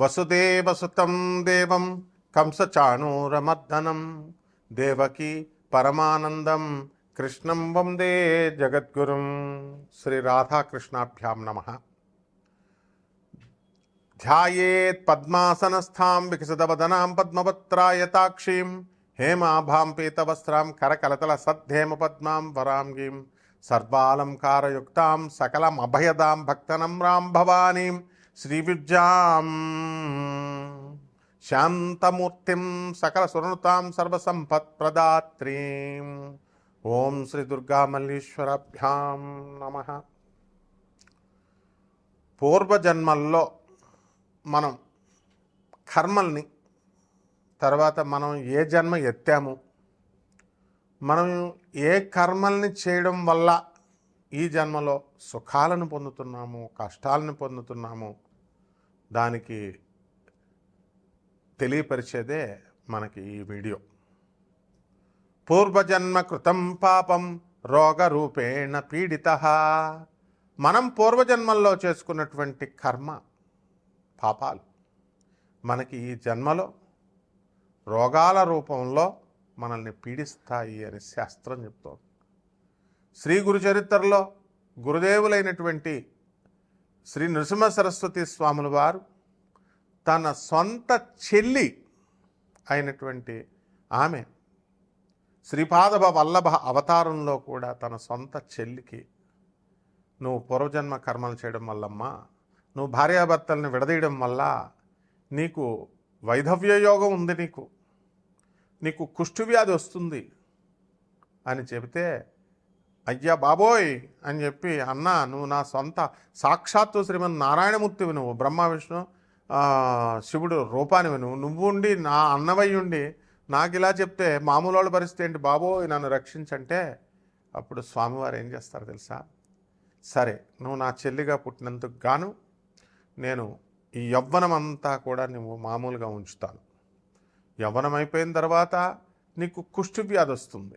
వసుదేవసుతం దేవం కంసచాణూరమర్దనం. దేవకి పరమానందం కృష్ణం వందే జగద్గురుం. శ్రీ రాధాకృష్ణాభ్యాం నమ. ధ్యాయేత్ పద్మాసనస్థాం వికసితవదనాం పద్మవత్రాయతాక్షీం హేమాభాం పీతవస్త్రాం కరకలతల సద్ధేమ పద్మాం వరాంగీం సర్వాలంకారయుక్తాం సకలమభయదాం భక్తనం రాం భవానీం. శ్రీవిద్యాం శాంతమూర్తిం సకల సురనుతాం సర్వసంపత్ప్రదాత్రీం ఓం శ్రీ దుర్గా మల్లీశ్వరభ్యాం నమ. పూర్వజన్మల్లో మనం కర్మల్ని తర్వాత మనం ఏ జన్మ ఎత్తాము మనం ఏ కర్మల్ని చేయడం వల్ల ఈ జన్మలో సుఖాలను పొందుతున్నాము కష్టాలను పొందుతున్నాము దానికి తెలియపరిచేదే మనకి ఈ వీడియో. పూర్వజన్మ కృతం పాపం రోగరూపేణ పీడిత. మనం పూర్వజన్మల్లో చేసుకున్నటువంటి కర్మ పాపాలు మనకి ఈ జన్మలో రోగాల రూపంలో మనల్ని పీడిస్తాయి అని శాస్త్రం చెప్తోంది. శ్రీ గురు చరిత్రలో గురుదేవులైనటువంటి శ్రీ నృసింహ సరస్వతి స్వాముల వారు తన సొంత చెల్లి అయినటువంటి ఆమె శ్రీపాదభ వల్లభ అవతారంలో కూడా తన సొంత చెల్లికి నువ్వు పూర్వజన్మ కర్మలు చేయడం వల్లమ్మా నువ్వు భార్యాభర్తల్ని విడదీయడం వల్ల నీకు వైధవ్య యోగం ఉంది నీకు. నీకు కుష్ఠువ్యాధి వస్తుంది అని చెబితే అయ్యా బాబోయ్ అని చెప్పి అన్న నువ్వు నా సొంత సాక్షాత్తు శ్రీమన్ నారాయణమూర్తివి నువ్వు బ్రహ్మ విష్ణు శివుడు రూపానివి నువ్వు. నువ్వు ఉండి నా అన్నవై ఉండి నాకు ఇలా చెప్తే మామూలు వాళ్ళ పరిస్థితి ఏంటి? బాబోయ్ నన్ను రక్షించంటే అప్పుడు స్వామివారు ఏం చేస్తారు తెలుసా? సరే నువ్వు నా చెల్లిగా పుట్టినందుకు గాను నేను ఈ యవ్వనమంతా కూడా నువ్వు మామూలుగా ఉంచుతాను. యవ్వనం అయిపోయిన తర్వాత నీకు కుష్టి వ్యాధి వస్తుంది.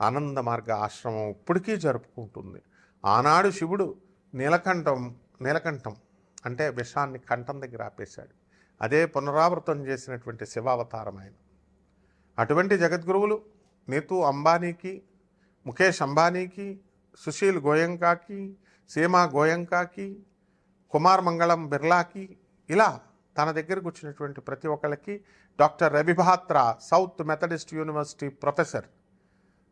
ఆనంద మార్గ ఆశ్రమం ఇప్పటికీ జరుపుకుంటుంది. ఆనాడు శివుడు నీలకంఠం నీలకంఠం అంటే విషాన్ని కంఠం దగ్గర ఆపేశాడు. అదే పునరావృతం చేసినటువంటి శివావతారం ఆయన. అటువంటి జగద్గురువులు నీతూ అంబానీకి ముఖేష్ అంబానీకి సుశీల్ గోయంకాకి సీమా గోయంకాకి కుమార్ మంగళం బిర్లాకి ఇలా తన దగ్గరకు వచ్చినటువంటి ప్రతి ఒక్కళ్ళకి doctor Ravi Batra South Methodist university professor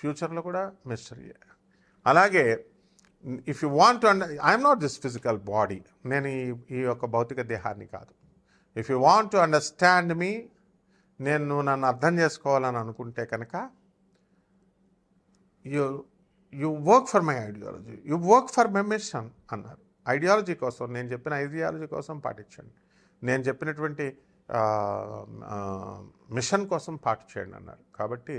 ఫ్యూచర్లో కూడా మిస్టరీ అలాగే if you want and under I'm not this physical body నేను ఈ ఈ యొక్క భౌతిక దేహాన్ని కాదు. If you want to understand me నేను నన్ను అర్థం చేసుకోవాలని అనుకుంటే కనుక you you work for my ideology you work for my mission అన్నారు. ఐడియాలజీ కోసం నేను చెప్పిన ఐడియాలజీ కోసం పాటించండి. నేను చెప్పినటువంటి మిషన్ కోసం పాటించండి అన్నారు. కాబట్టి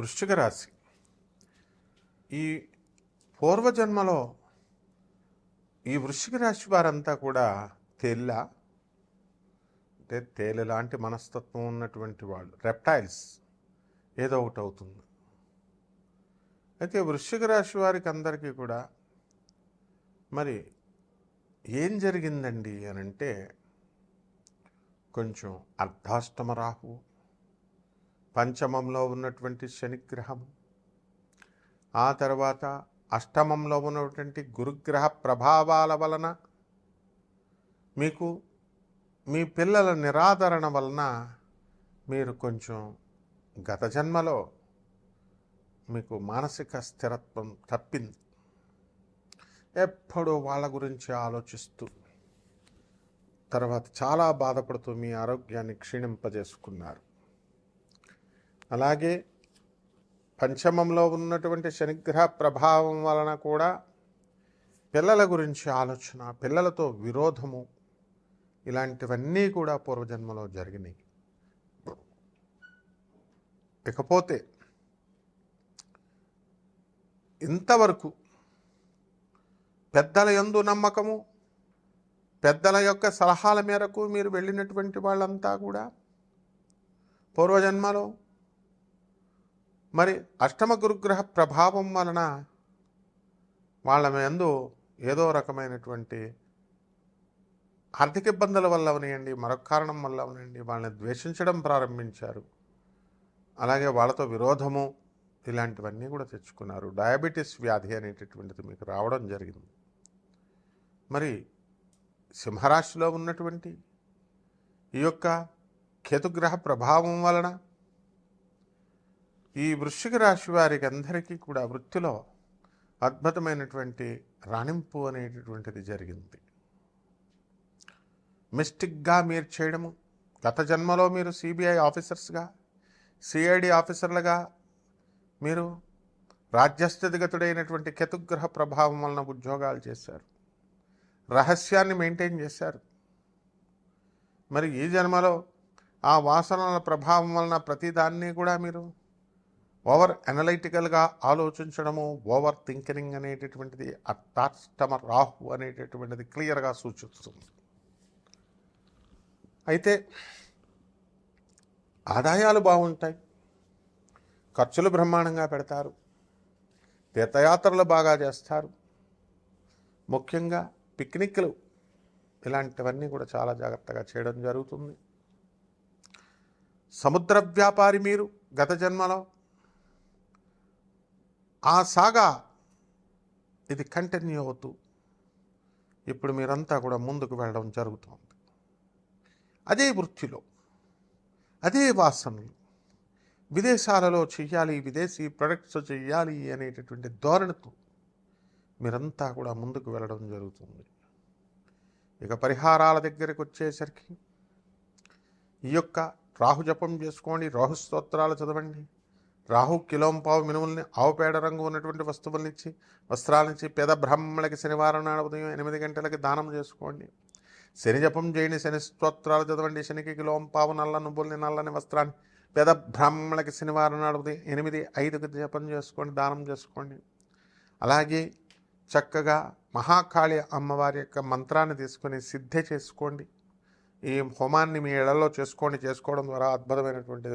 వృశ్చిక రాశి. ఈ పూర్వజన్మలో ఈ వృశ్చిక రాశి వారంతా కూడా తేళ్ళ అంటే తేలి లాంటి మనస్తత్వం ఉన్నటువంటి వాళ్ళు రెప్టైల్స్ ఏదో ఒకటి అవుతుంది. అయితే వృశ్చిక రాశి వారికి అందరికీ కూడా మరి ఏం జరిగిందండి అని అంటే కొంచెం అర్ధాష్టమ రాహు పంచమంలో ఉన్నటువంటి శనిగ్రహం ఆ తర్వాత అష్టమంలో ఉన్నటువంటి గురుగ్రహ ప్రభావాల వలన మీకు మీ పిల్లల నిరాదరణ వలన మీరు కొంచెం గత జన్మలో మీకు మానసిక స్థిరత్వం తప్పింది. ఎప్పుడూ వాళ్ళ గురించి ఆలోచిస్తూ తర్వాత చాలా బాధపడుతూ మీ ఆరోగ్యాన్ని క్షీణింపజేసుకున్నారు. అలాగే పంచమంలో ఉన్నటువంటి శనిగ్రహ ప్రభావం వలన కూడా పిల్లల గురించి ఆలోచన పిల్లలతో విరోధము ఇలాంటివన్నీ కూడా పూర్వజన్మలో జరిగినాయి. ఇకపోతే ఇంతవరకు పెద్దల యందు నమ్మకము పెద్దల యొక్క సలహాల మేరకు మీరు వెళ్ళినటువంటి వాళ్ళంతా కూడా పూర్వజన్మలో మరి అష్టమ గురుగ్రహ ప్రభావం వలన వాళ్ళ యందు ఏదో రకమైనటువంటి ఆర్థిక ఇబ్బందుల వల్ల అవనియండి మరొక కారణం వల్ల అవనండి వాళ్ళని ద్వేషించడం ప్రారంభించారు. అలాగే వాళ్ళతో విరోధము ఇలాంటివన్నీ కూడా తెచ్చుకున్నారు. డయాబెటీస్ వ్యాధి అనేటటువంటిది మీకు రావడం జరిగింది. మరి సింహరాశిలో ఉన్నటువంటి ఈ యొక్క కేతుగ్రహ ప్రభావం వలన ఈ వృశ్చిక రాశి వారికి అందరికీ కూడా వృత్తిలో అద్భుతమైనటువంటి రాణింపు అనేటటువంటిది జరిగింది. మిస్టిక్గా మీరు చేయడము గత జన్మలో మీరు సిబిఐ ఆఫీసర్స్గా సిఐడి ఆఫీసర్లుగా మీరు రాజ్యస్థితిగతుడైనటువంటి కేతుగ్రహ ప్రభావం వలన ఉద్యోగాలు చేశారు. రహస్యాన్ని మెయింటైన్ చేశారు. మరి ఈ జన్మలో ఆ వాసనల ప్రభావం వలన ప్రతిదాన్ని కూడా మీరు ఓవర్ అనలైటికల్గా ఆలోచించడము ఓవర్ థింకింగ్ అనేటటువంటిది అర్థాష్టమ రాహు అనేటటువంటిది క్లియర్గా సూచిస్తుంది. అయితే ఆదాయాలు బాగుంటాయి. ఖర్చులు బ్రహ్మాండంగా పెడతారు. తీర్థయాత్రలు బాగా చేస్తారు. ముఖ్యంగా పిక్నిక్లు ఇలాంటివన్నీ కూడా చాలా జాగ్రత్తగా చేయడం జరుగుతుంది. సముద్ర వ్యాపారి మీరు గత జన్మలో ఆ సాగా ఇది కంటిన్యూ అవుతూ ఇప్పుడు మీరంతా కూడా ముందుకు వెళ్ళడం జరుగుతోంది. అదే వృత్తిలో అదే వాసనలు విదేశాలలో చెయ్యాలి విదేశీ ప్రొడక్ట్స్ చెయ్యాలి అనేటటువంటి ధోరణితో మీరంతా కూడా ముందుకు వెళ్ళడం జరుగుతుంది. ఇక పరిహారాల దగ్గరకు వచ్చేసరికి ఈ యొక్క రాహు జపం చేసుకోండి రాహు స్తోత్రాలు చదవండి రాహు కిలోంపావు మినుముల్ని ఆవుపేడ రంగు ఉన్నటువంటి వస్తువులనిచ్చి వస్త్రాలనిచ్చి పేద బ్రాహ్మణులకి శనివారం నాడు ఉదయం ఎనిమిది గంటలకి దానం చేసుకోండి. శని జపం చేయండి శని స్తోత్రాలు చదవండి శనికి కిలోంపావు నల్ల నువ్వుల్ని నల్లని వస్త్రాన్ని పేద బ్రాహ్మణులకి శనివారం నాడు ఉదయం ఎనిమిది ఐదుకి జపం చేసుకోండి దానం చేసుకోండి. అలాగే చక్కగా మహాకాళి అమ్మవారి యొక్క మంత్రాన్ని తీసుకొని సిద్ధి చేసుకోండి. ఈ హోమాన్ని మీ ఇళ్ళలో చేసుకోండి చేసుకోవడం ద్వారా అద్భుతమైనటువంటి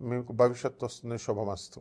మీకు భవిష్యత్తు వస్తుంది శుభమస్తు.